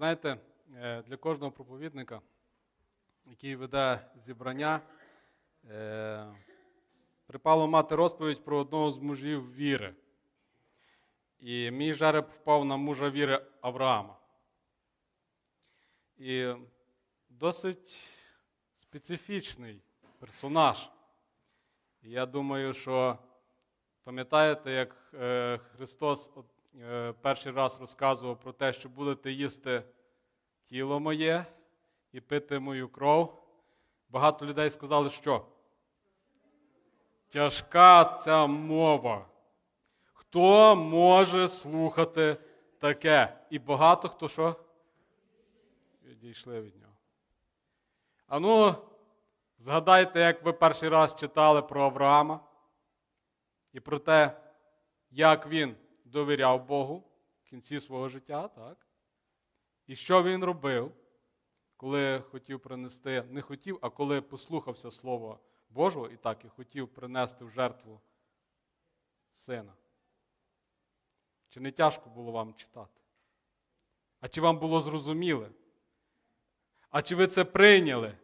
Знаєте, е, для кожного проповідника, який веде зібрання, е, припало мати розповідь про одного з мужів віри. І мій жереб впав на мужа віри Авраама. І досить специфічний персонаж. І я думаю, що пам'ятаєте, як е, Христос перший раз розказував про те, що будете їсти тіло моє і пити мою кров. Багато людей сказали, що тяжка ця мова. Хто може слухати таке? І багато хто що? Відійшли від нього. А ну, згадайте, як ви перший раз читали про Авраама і про те, як він довіряв Богу в кінці свого життя, так? І що він робив, коли хотів принести, не хотів, а коли послухався Слова Божого і так і хотів принести в жертву сина. Чи не тяжко було вам читати? А чи вам було зрозуміле? А чи ви це прийняли?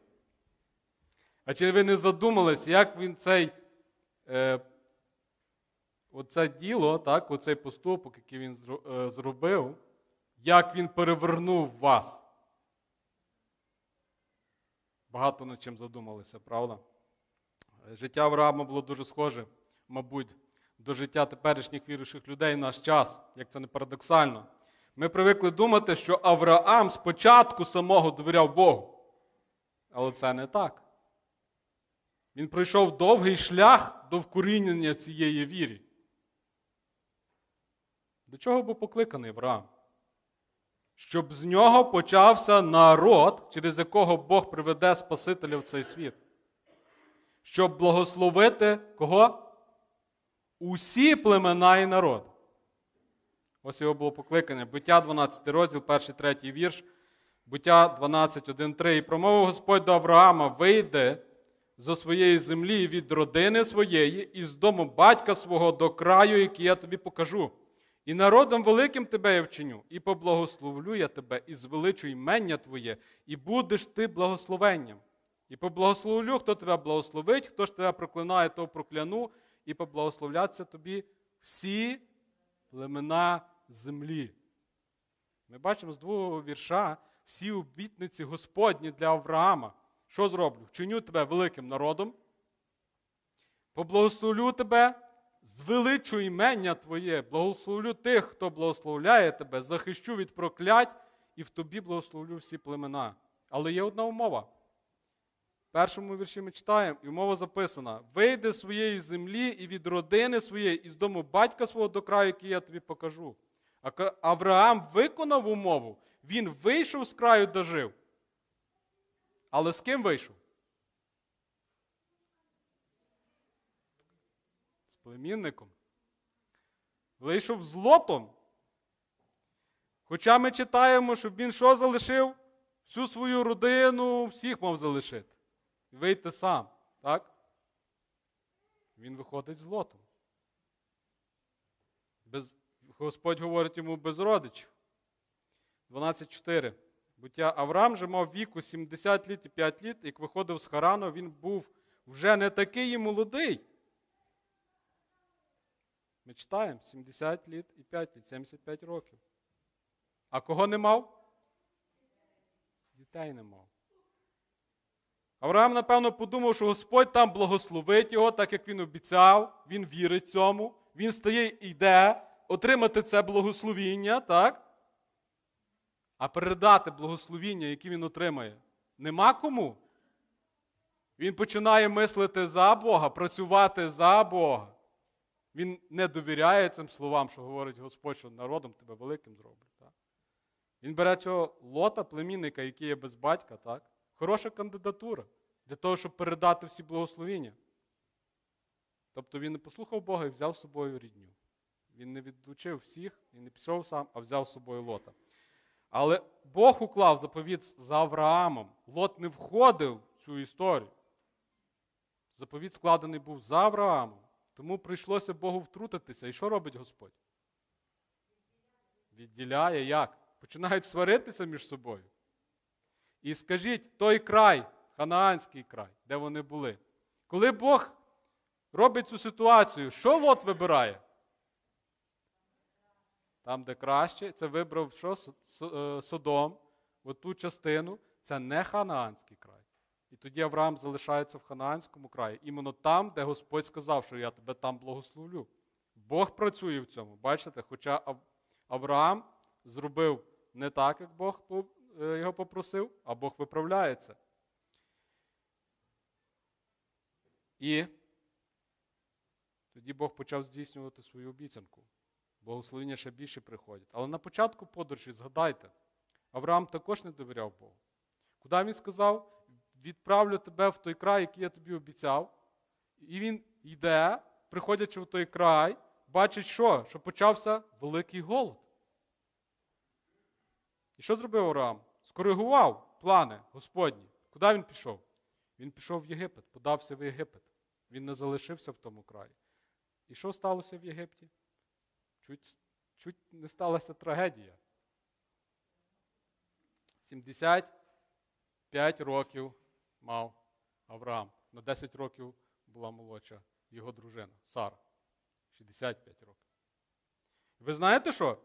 А чи ви не задумались, як він цей, е, оце діло, так, оцей поступок, який він е, зробив, як він перевернув вас? Багато над чим задумалися, правда? Життя Авраама було дуже схоже, мабуть, до життя теперішніх віруючих людей в наш час, як це не парадоксально. Ми привикли думати, що Авраам спочатку самого довіряв Богу. Але це не так. Він пройшов довгий шлях до вкорінення цієї вірі. До чого був покликаний Авраам? Щоб з нього почався народ, через якого Бог приведе Спасителя в цей світ. Щоб благословити кого? Усі племена і народ. Ось його було покликання. Буття 12 розділ, перший, третій вірш. Буття 12, 1, 3. І промовив Господь до Авраама: вийди зо своєї землі від родини своєї і з дому батька свого до краю, який я тобі покажу. І народом великим тебе я вчиню, і поблагословлю я тебе, і звеличу імення твоє, і будеш ти благословенням. І поблагословлю, хто тебе благословить, хто ж тебе проклинає, того прокляну, і поблагословляться тобі всі племена землі. Ми бачимо з другого вірша всі обітниці Господні для Авраама. Що зроблю? Вчиню тебе великим народом, поблагословлю тебе, звеличу імення Твоє, благословлю тих, хто благословляє тебе, захищу від проклять і в тобі благословлю всі племена. Але є одна умова. В першому вірші ми читаємо, і умова записана: вийди з своєї землі і від родини своєї, і з дому батька свого до краю, який я тобі покажу. Авраам виконав умову, він вийшов з краю, де жив. Але з ким вийшов? Племінником. Вийшов з лотом. Хоча ми читаємо, що він що залишив? Всю свою родину, всіх мав залишити. І вийти сам. Так? Він виходить з лотом. Без, Господь говорить йому без родичів. 12.4. Буття Авраам же мав віку 70 літ і 5 літ, як виходив з Харану, він був вже не такий і молодий. Ми читаємо 70 літ і 5 літ, 75 років. А кого не мав? Дітей не мав. Авраам, напевно, подумав, що Господь там благословить його, так як він обіцяв, він вірить цьому, він стає і йде отримати це благословіння, так? А передати благословіння, яке він отримає, нема кому. Він починає мислити за Бога, працювати за Бога. Він не довіряє цим словам, що говорить Господь, що народом тебе великим зроблю. Так? Він бере цього лота, племінника, який є без батька, так? хороша кандидатура для того, щоб передати всі благословіння. Тобто він не послухав Бога і взяв з собою рідню. Він не відлучив всіх, він не пішов сам, а взяв з собою лота. Але Бог уклав заповіт з Авраамом. Лот не входив в цю історію. Заповіт складений був за Авраамом. Тому прийшлося Богу втрутитися. І що робить Господь? Відділяє як? починають сваритися між собою. І скажіть, той край, ханаанський край, де вони були. Коли Бог робить цю ситуацію, що Лот вибирає? Там, де краще, це вибрав що? Е, Содом, оту частину, це не ханаанський край. І тоді Авраам залишається в ханаанському краї, іменно там, де Господь сказав, що я тебе там благословлю. Бог працює в цьому. Бачите, хоча Авраам зробив не так, як Бог е, його попросив, а Бог виправляється. І тоді Бог почав здійснювати свою обіцянку. Благословення ще більше приходять. Але на початку подорожі, згадайте, Авраам також не довіряв Богу. Куди він сказав? Відправлю тебе в той край, який я тобі обіцяв. І він йде, приходячи в той край, бачить, що? Що почався великий голод. І що зробив Авраам? Скоригував плани Господні. Куди він пішов? Він пішов в Єгипет, подався в Єгипет. Він не залишився в тому краї. І що сталося в Єгипті? Чуть, чуть не сталася трагедія. 75 років мав Авраам. На 10 років була молодша його дружина Сара. 65 років. Ви знаєте що?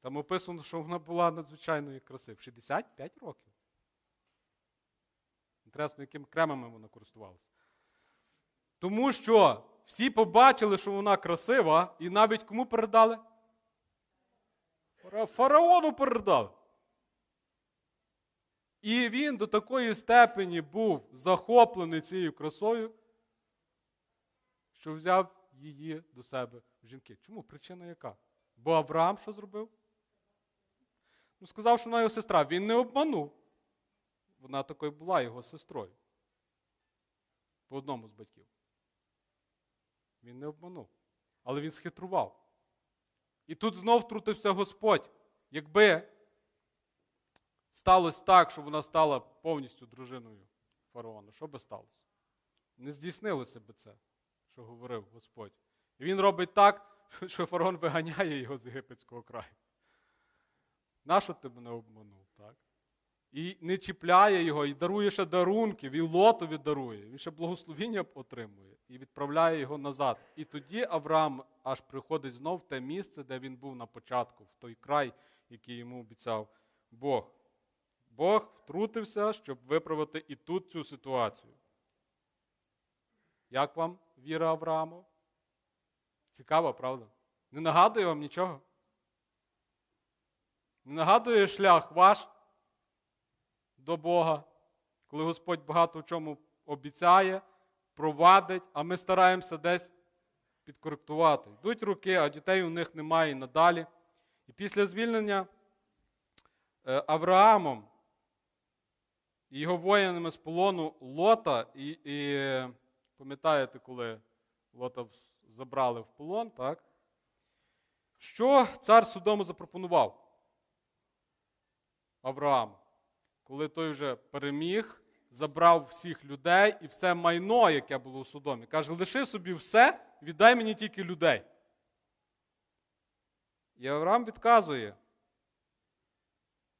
Там описано, що вона була надзвичайної краси. В 65 років. Інтересно, якими кремами вона користувалася. Тому що всі побачили, що вона красива, і навіть кому передали? Фараону передали. І він до такої степені був захоплений цією красою, що взяв її до себе в жінки. Чому? Причина яка? Бо Авраам що зробив? Ну, сказав, що вона його сестра. Він не обманув. Вона такою була його сестрою. По одному з батьків. Він не обманув. Але він схитрував. І тут знов втрутився Господь. Якби сталося так, що вона стала повністю дружиною фараона, що би сталося? Не здійснилося би це, що говорив Господь. І він робить так, що фараон виганяє його з єгипетського краю. Нащо ти мене обманув? так? І не чіпляє його, і дарує ще дарунки, він лотові дарує, він ще благословіння отримує і відправляє його назад. І тоді Авраам аж приходить знов в те місце, де він був на початку, в той край, який йому обіцяв Бог. Бог втрутився, щоб виправити і тут цю ситуацію. Як вам віра Аврааму? Цікаво, правда? Не нагадує вам нічого? Не нагадує шлях ваш до Бога, коли Господь багато в чому обіцяє, провадить, а ми стараємося десь підкоректувати. Йдуть роки, а дітей у них немає і надалі. І після звільнення е, Авраамом і його воїнами з полону Лота, і, і пам'ятаєте, коли Лота забрали в полон, так? Що цар Содому запропонував Аврааму? Коли той вже переміг, забрав всіх людей і все майно, яке було у Содомі. Каже, лиши собі все, віддай мені тільки людей. І Авраам відказує,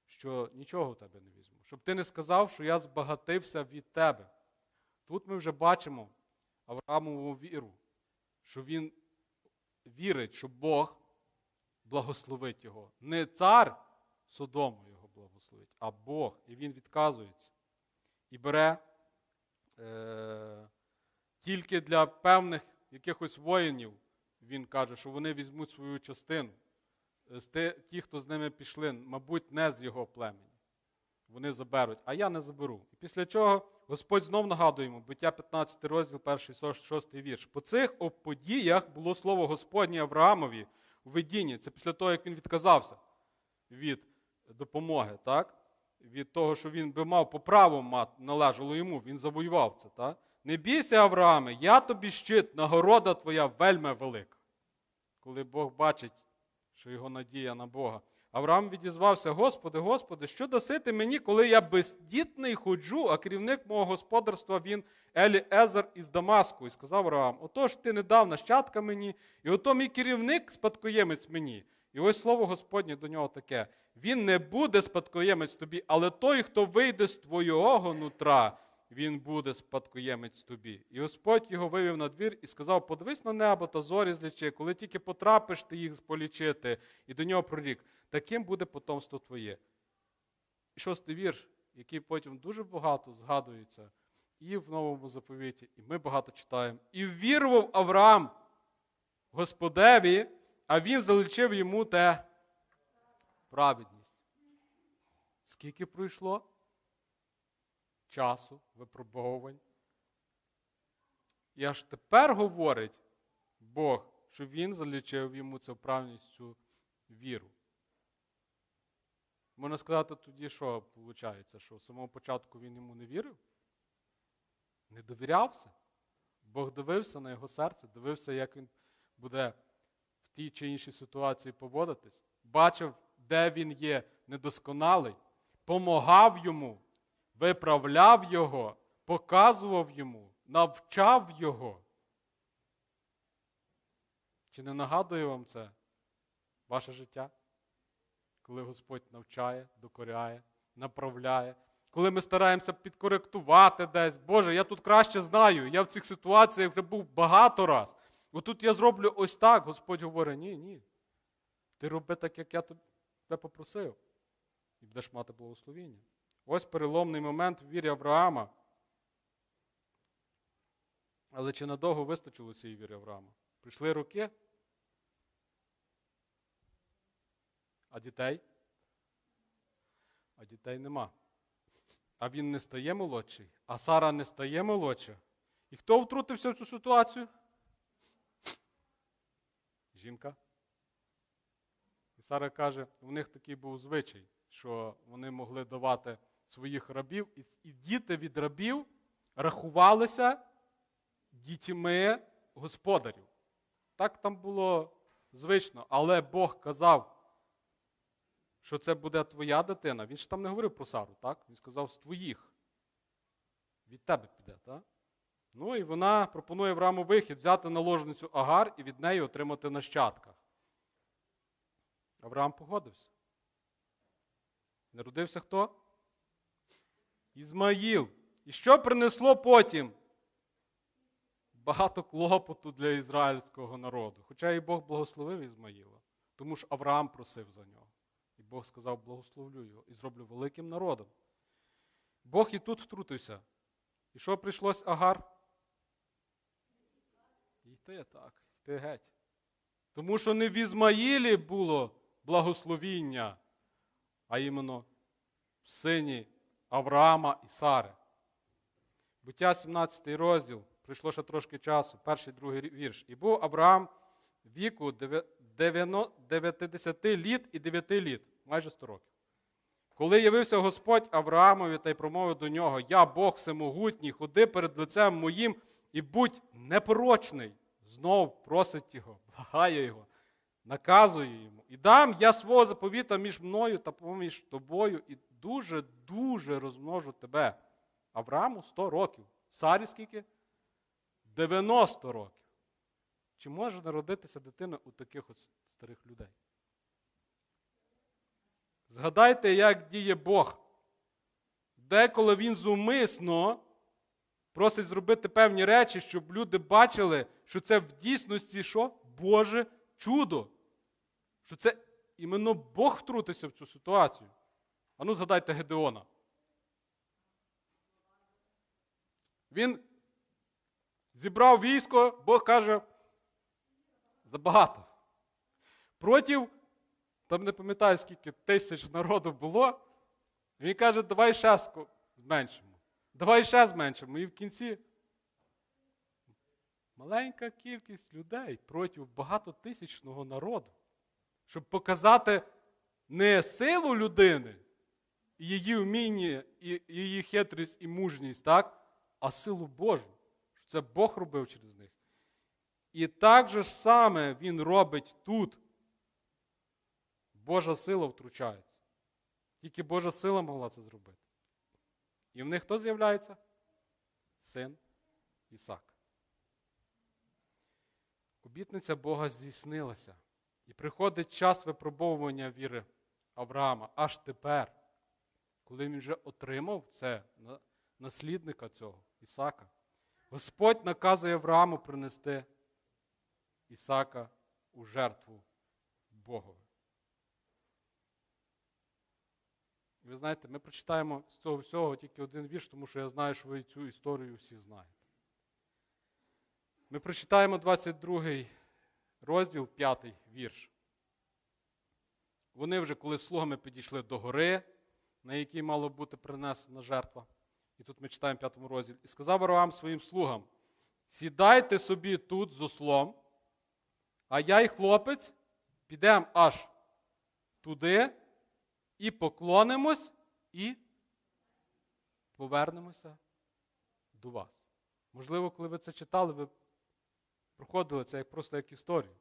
що нічого в тебе не візьму, щоб ти не сказав, що я збагатився від тебе. Тут ми вже бачимо Авраамову віру, що він вірить, що Бог благословить його. Не цар Содому його благословить, а Бог. І він відказується. І бере е, тільки для певних якихось воїнів, він каже, що вони візьмуть свою частину. Ті, хто з ними пішли, мабуть, не з його племені. Вони заберуть, а я не заберу. І після чого Господь знов нагадує йому, биття 15 розділ, 1 6 вірш. По цих подіях було слово Господнє Авраамові у видінні. Це після того, як він відказався від допомоги, так? від того, що він би мав по праву мати, належало йому, він завоював це. Так? Не бійся, Аврааме, я тобі щит, нагорода твоя вельми велика. Коли Бог бачить, що його надія на Бога. Авраам відізвався: Господи, Господи, що даси ти мені, коли я бездітний ходжу, а керівник мого господарства він Еліезер із Дамаску. І сказав Авраам: Отож ти не дав нащадка мені, і ото мій керівник, спадкоємець мені. І ось слово Господнє до нього таке: він не буде спадкоємець тобі, але той, хто вийде з твого нутра, він буде спадкоємець тобі. І Господь його вивів на двір і сказав: подивись на небо та зорі злічи, коли тільки потрапиш ти їх полічити, і до нього прорік, таким буде потомство твоє. І шостий вірш, який потім дуже багато згадується і в новому заповіті, і ми багато читаємо. І ввірував Авраам Господеві, а він залишив йому те праведність. Скільки пройшло? Часу, випробовувань. І аж тепер говорить Бог, що він залічив йому цю праведність, цю віру. Можна сказати тоді, що виходить, що з самого початку він йому не вірив? Не довірявся. Бог дивився на його серце, дивився, як він буде в тій чи іншій ситуації поводитись, бачив, де він є недосконалий, помагав йому, виправляв його, показував йому, навчав його. Чи не нагадує вам це ваше життя? Коли Господь навчає, докоряє, направляє, коли ми стараємося підкоректувати десь, Боже, я тут краще знаю, я в цих ситуаціях вже був багато раз. Отут я зроблю ось так. Господь говорить: ні, ні. Ти роби так, як я тебе попросив, і будеш мати благословіння. Ось переломний момент в вірі Авраама. Але чи надовго вистачило цієї віри Авраама? Прийшли роки, а дітей? А дітей нема. А він не стає молодший, а Сара не стає молодша. І хто втрутився в цю ситуацію? Жінка. І Сара каже, у них такий був звичай, що вони могли давати своїх рабів, і, діти від рабів рахувалися дітьми господарів. Так там було звично, але Бог казав, що це буде твоя дитина. Він ж там не говорив про Сару, так? Він сказав з твоїх. Від тебе піде, так? Ну і вона пропонує Аврааму вихід взяти наложницю Агар і від неї отримати нащадка. Авраам погодився. Народився хто? Ізмаїл. І що принесло потім? Багато клопоту для ізраїльського народу. Хоча і Бог благословив Ізмаїла, тому що Авраам просив за нього. І Бог сказав: благословлю його і зроблю великим народом. Бог і тут втрутився. І що прийшлось Агар? Йти так, йти геть. Тому що не в Ізмаїлі було благословіння, а іменно в сині Авраама і Сари. Буття 17 розділ, прийшло ще трошки часу, перший другий вірш. І був Авраам віку 90 літ і 9 літ, майже 100 років. Коли явився Господь Авраамові та й промовив до нього: Я Бог всемогутній, ходи перед лицем моїм і будь непорочний. Знов просить його, благає його, наказує йому. І дам я свого заповіта між мною та поміж тобою, і дуже-дуже розмножу тебе. Аврааму 100 років. Сарі скільки? 90 років. Чи може народитися дитина у таких от старих людей? Згадайте, як діє Бог. Деколи Він зумисно просить зробити певні речі, щоб люди бачили, що це в дійсності що? Боже чудо. Що це іменно Бог втрутився в цю ситуацію. Ану, згадайте Гедеона. Він зібрав військо, Бог каже, забагато. Против, там не пам'ятаю, скільки тисяч народу було. Він каже, давай ще зменшимо. Давай ще зменшимо. І в кінці маленька кількість людей проти багатотисячного народу, щоб показати не силу людини, її вміння, і її хитрість і мужність, так? а силу Божу. Що це Бог робив через них. І так же ж саме Він робить тут. Божа сила втручається. Тільки Божа сила могла це зробити. І в них хто з'являється? Син Ісак. Обітниця Бога здійснилася. І приходить час випробовування віри Авраама аж тепер, коли він вже отримав це наслідника цього, Ісака. Господь наказує Аврааму принести Ісака у жертву Богові. Ви знаєте, ми прочитаємо з цього всього тільки один вірш, тому що я знаю, що ви цю історію всі знаєте. Ми прочитаємо 22 розділ, 5 вірш. Вони вже, коли слугами підійшли до гори, на якій мала бути принесена жертва. І тут ми читаємо п'ятому розділі. І сказав Авраам своїм слугам: сідайте собі тут з ослом, а я і хлопець підемо аж туди і поклонимось, і повернемося до вас. Можливо, коли ви це читали, ви проходили це як просто як історію.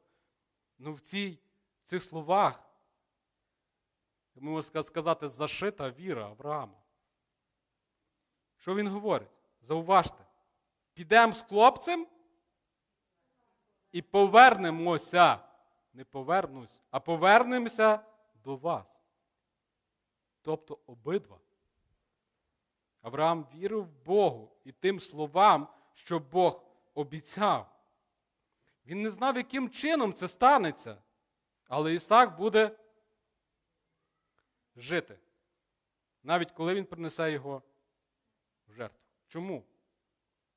Ну в, в цих словах, ми можемо сказати, зашита віра Авраама. Що він говорить? Зауважте, підемо з хлопцем і повернемося. Не повернусь, а повернемося до вас. Тобто обидва. Авраам вірив Богу і тим словам, що Бог обіцяв. Він не знав, яким чином це станеться, але Ісак буде жити, навіть коли він принесе його в жертву. Чому?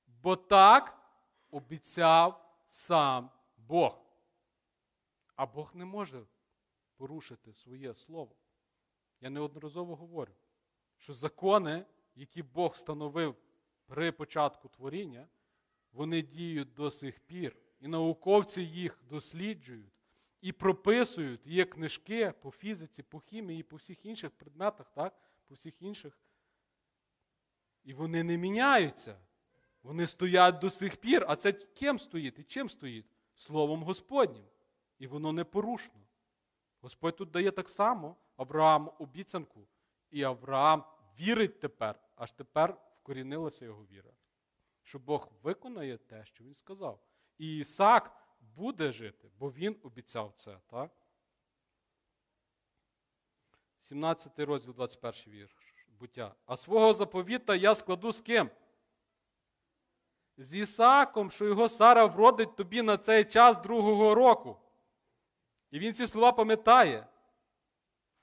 Бо так обіцяв сам Бог. А Бог не може порушити своє слово. Я неодноразово говорю, що закони, які Бог встановив при початку творіння, вони діють до сих пір. І науковці їх досліджують і прописують. Є книжки по фізиці, по хімії, по всіх інших предметах, так? по всіх інших. І вони не міняються. Вони стоять до сих пір. А це ким стоїть? І чим стоїть? Словом Господнім. І воно непорушно. Господь тут дає так само Аврааму обіцянку. І Авраам вірить тепер, аж тепер вкорінилася його віра. Що Бог виконає те, що він сказав. І Ісак буде жити, бо він обіцяв це. так? 17 розділ, 21 вірш. Буття. А свого заповіта я складу з ким? З Ісаком, що його Сара вродить тобі на цей час другого року. І він ці слова пам'ятає,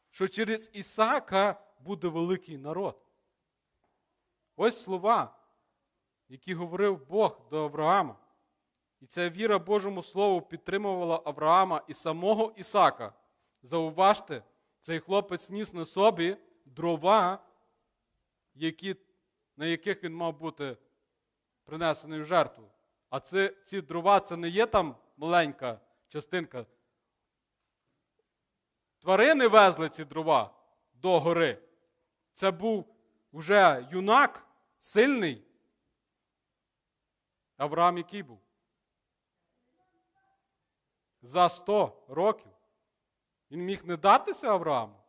що через Ісака буде великий народ. Ось слова, які говорив Бог до Авраама. І ця віра Божому Слову підтримувала Авраама і самого Ісака. Зауважте, цей хлопець ніс на собі дрова, які, на яких він мав бути принесений в жертву. А це, ці дрова це не є там маленька частинка. Тварини везли ці дрова до гори. Це був вже юнак сильний. Авраам який був? За 100 років. Він міг не датися Аврааму.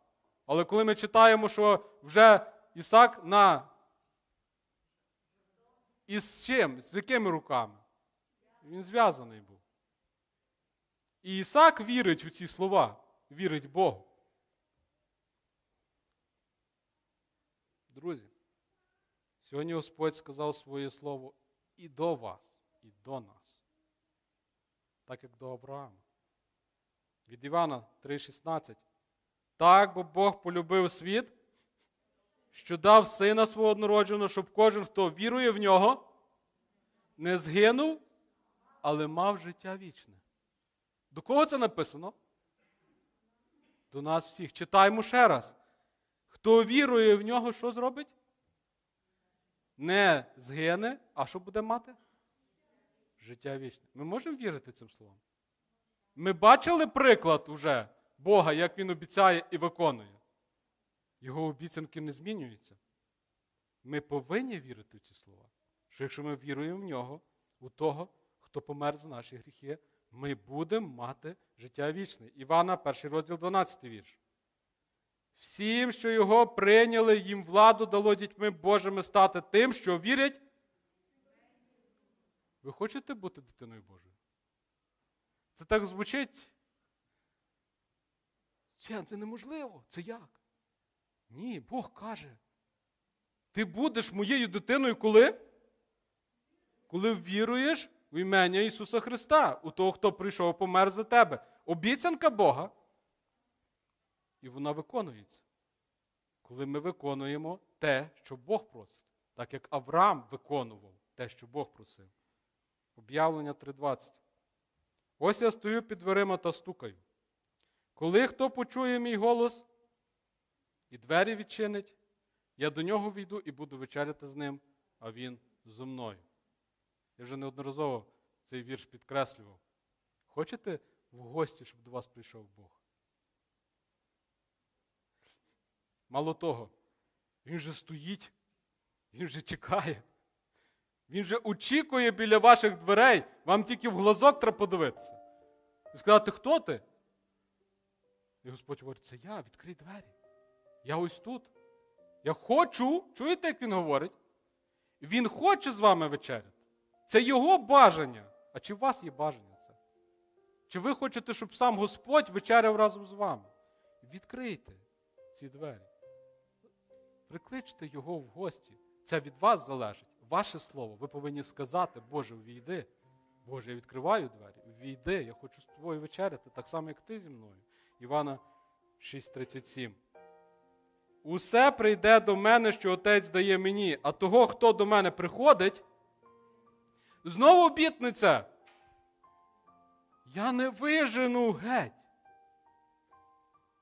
Але коли ми читаємо, що вже Ісак на. І з чим? З якими руками? Він зв'язаний був. І Ісак вірить у ці слова, вірить Богу. Друзі, сьогодні Господь сказав своє слово і до вас, і до нас, так як до Авраама. Від Івана 3,16. Так, бо Бог полюбив світ, що дав сина свого однородженого, щоб кожен, хто вірує в нього, не згинув, але мав життя вічне. До кого це написано? До нас всіх. Читаємо ще раз. Хто вірує в нього, що зробить? Не згине, а що буде мати? Життя вічне. Ми можемо вірити цим словам? Ми бачили приклад уже Бога, як Він обіцяє і виконує. Його обіцянки не змінюються. Ми повинні вірити в ці слова. Що якщо ми віруємо в нього, у того, хто помер за наші гріхи, ми будемо мати життя вічне. Івана, перший розділ 12 вірш. Всім, що його прийняли, їм владу дало дітьми Божими стати тим, що вірять. Ви хочете бути дитиною Божою? Це так звучить Ще, це неможливо. Це як? Ні, Бог каже. Ти будеш моєю дитиною коли? Коли віруєш в ім'я Ісуса Христа, у того, хто прийшов помер за тебе. Обіцянка Бога. І вона виконується. Коли ми виконуємо те, що Бог просить, так як Авраам виконував те, що Бог просив. Об'явлення 3.20. Ось я стою під дверима та стукаю. Коли хто почує мій голос і двері відчинить, я до нього війду і буду вечеряти з ним, а він зо мною. Я вже неодноразово цей вірш підкреслював. Хочете в гості, щоб до вас прийшов Бог? Мало того, він же стоїть, він же чекає. Він же очікує біля ваших дверей. Вам тільки в глазок треба подивитися. І сказати, хто ти? І Господь говорить, це я, відкрий двері. Я ось тут. Я хочу, чуєте, як він говорить? Він хоче з вами вечеряти. Це його бажання. А чи у вас є бажання це? Чи ви хочете, щоб сам Господь вечеряв разом з вами? Відкрийте ці двері. Прикличте його в гості. Це від вас залежить. Ваше слово. Ви повинні сказати, Боже, увійди. Боже, я відкриваю двері. Увійди, я хочу з тобою вечеряти, так само, як ти зі мною. Івана 6:37. Усе прийде до мене, що Отець дає мені, а того, хто до мене приходить, знову обітниця. Я не вижену геть.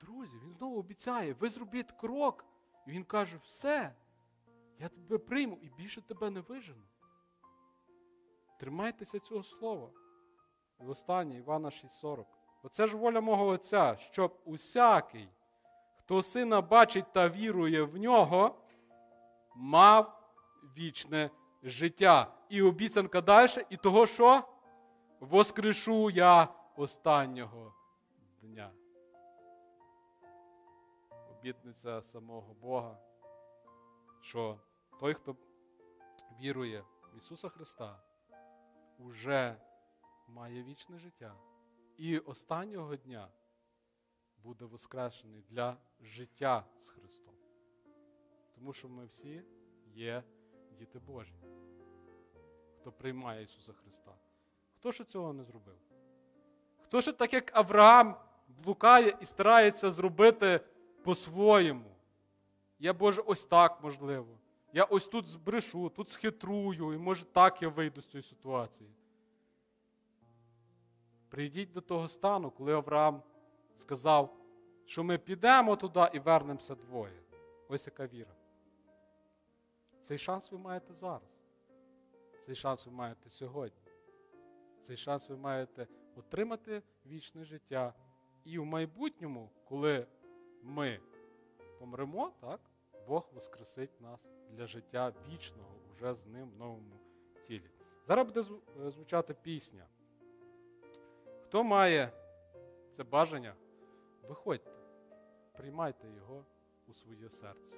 Друзі, він знову обіцяє, ви зробіть крок. І він каже: все, я тебе прийму і більше тебе не вижену. Тримайтеся цього слова. І останнє, Івана 6,40. Оце ж воля мого Отця, щоб усякий, хто сина бачить та вірує в нього, мав вічне життя. І обіцянка далі, і того, що воскрешу я останнього дня. Обітниця самого Бога, що той, хто вірує в Ісуса Христа, уже має вічне життя. І останнього дня буде воскрешений для життя з Христом. Тому що ми всі є діти Божі, хто приймає Ісуса Христа. Хто ще цього не зробив? Хто ще так, як Авраам, блукає і старається зробити по-своєму? Я Боже, ось так можливо. Я ось тут збрешу, тут схитрую, і може так я вийду з цієї ситуації. Прийдіть до того стану, коли Авраам сказав, що ми підемо туди і вернемося двоє. Ось яка віра. Цей шанс ви маєте зараз. Цей шанс ви маєте сьогодні. Цей шанс ви маєте отримати вічне життя. І в майбутньому, коли ми помремо, так, Бог воскресить нас для життя вічного уже з ним в новому тілі. Зараз буде е, звучати пісня. Хто має це бажання, виходьте, приймайте його у своє серце.